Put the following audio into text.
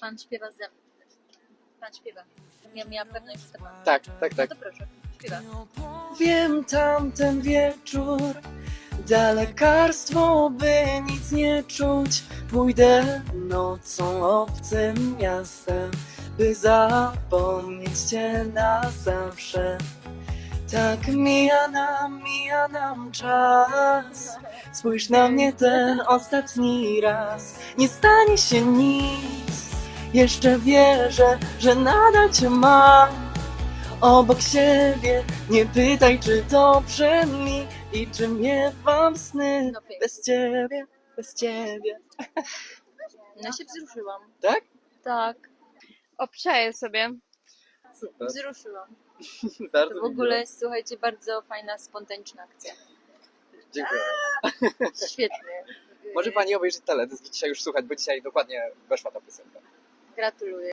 Pan śpiewa ze mną. Pan śpiewa. Ja miałam pewność, że to pan. Tak, tak, No tak. to proszę, śpiewa. Wiem tamten wieczór, da lekarstwo, by nic nie czuć. Pójdę nocą obcym miastem, by zapomnieć cię na zawsze. Tak mija nam, mija nam czas. Spójrz na mnie ten ostatni raz. Nie stanie się nic. Jeszcze wierzę, że nadal cię mam obok siebie. Nie pytaj, czy dobrze mi i czy miewam sny No pięknie. bez ciebie, bez ciebie. No się wzruszyłam. Tak? Tak, Obczaję sobie. Super. wzruszyłam. Bardzo To w ogóle słuchajcie, bardzo fajna, spontaniczna akcja. Dziękuję. Świetnie. Może pani obejrzeć teledysk i dzisiaj już słuchać, bo dzisiaj dokładnie weszła ta piosenka. gratuluje.